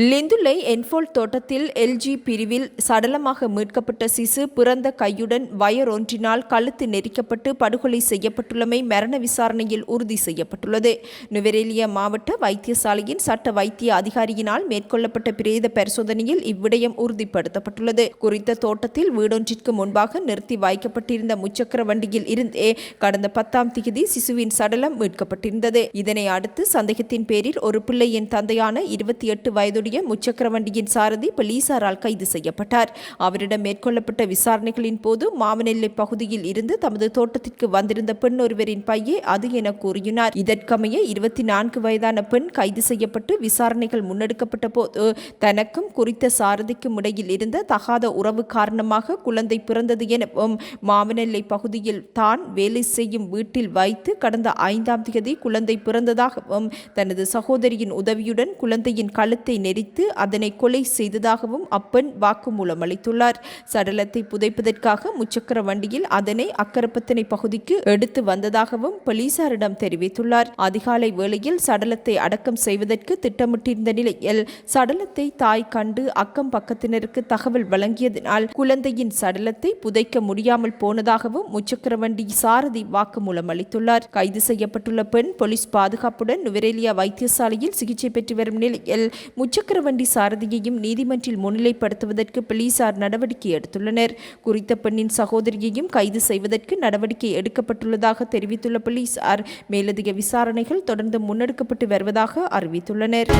லிந்துலை என்ஃபோல்ட் தோட்டத்தில் எல்ஜி பிரிவில் சடலமாக மீட்கப்பட்ட சிசு பிறந்த கையுடன் வயர் ஒன்றினால் கழுத்து நெரிக்கப்பட்டு படுகொலை செய்யப்பட்டுள்ளமை மரண விசாரணையில் உறுதி செய்யப்பட்டுள்ளது. நுவரேலியா மாவட்ட வைத்தியசாலையின் சட்ட வைத்திய அதிகாரியினால் மேற்கொள்ளப்பட்ட பிரேத பரிசோதனையில் இவ்விடயம் உறுதிப்படுத்தப்பட்டுள்ளது. குறித்த தோட்டத்தில் வீடொன்றிற்கு முன்பாக நிறுத்தி வைக்கப்பட்டிருந்த முச்சக்கர வண்டியில் இருந்தே கடந்த பத்தாம் தேதி சிசுவின் சடலம் மீட்கப்பட்டிருந்தது. இதனை அடுத்து சந்தேகத்தின் பேரில் ஒரு பிள்ளையின் தந்தையான இருபத்தி எட்டு வயதுடைய முச்சக்கர வண்டியின் சாரதி போலீசாரால் கைது செய்யப்பட்டார். அவரிடம் மேற்கொள்ளப்பட்ட விசாரணைகளின் போது மாவனெல்லை பகுதியில் இருந்து தமது தோட்டத்திற்கு வந்திருந்த பெண் ஒருவரின் பையே அது என கூறினார் இதற்கமைய இருபத்தி நான்கு வயதான பெண் கைது செய்யப்பட்டு விசாரணைகள் முன்னெடுக்கப்பட்ட போது தனக்கும் குறித்த சாரதிக்கும் இடையில் இருந்த தகாத உறவு காரணமாக குழந்தை பிறந்தது எனவும் மாவனெல்லை பகுதியில் தான் வேலை செய்யும் வீட்டில் வைத்து கடந்த ஐந்தாம் தேதி குழந்தை பிறந்ததாகவும் தனது சகோதரியின் உதவியுடன் குழந்தையின் கழுத்தை நெரித்து அதனை கொலை செய்ததாகவும் அப்பன் வாக்குமூலம் அளித்துள்ளார். சடலத்தை புதைப்பதற்காக முச்சக்கர வண்டியில் அதனை அக்கரப்பத்தனை பகுதிக்கு எடுத்து வந்ததாகவும் போலீசாரிடம் தெரிவித்துள்ளார். அதிகாலை வேளையில் சடலத்தை அடக்கம் செய்வதற்கு திட்டமிட்டிருந்த நிலையில் சடலத்தை தாய் கண்டு அக்கம் பக்கத்தினருக்கு தகவல் வழங்கியதனால் குழந்தையின் சடலத்தை புதைக்க முடியாமல் போனதாகவும் முச்சக்கர வண்டி சாரதி வாக்குமூலம் அளித்துள்ளார். கைது செய்யப்பட்டுள்ள பெண் போலீஸ் பாதுகாப்புடன் நுவரேலியா வைத்தியசாலையில் சிகிச்சை பெற்று வரும் நிலையில் முச்ச முச்சக்கர வண்டி சாரதியையும் நீதிமன்றில் முன்னிலைப்படுத்துவதற்கு போலீசார் நடவடிக்கை எடுத்துள்ளனர். குறித்த பெண்ணின் சகோதரியையும் கைது செய்வதற்கு நடவடிக்கை எடுக்கப்பட்டுள்ளதாக தெரிவித்துள்ள போலீசார் மேலதிக விசாரணைகள் தொடர்ந்து முன்னெடுக்கப்பட்டு வருவதாக அறிவித்துள்ளனர்.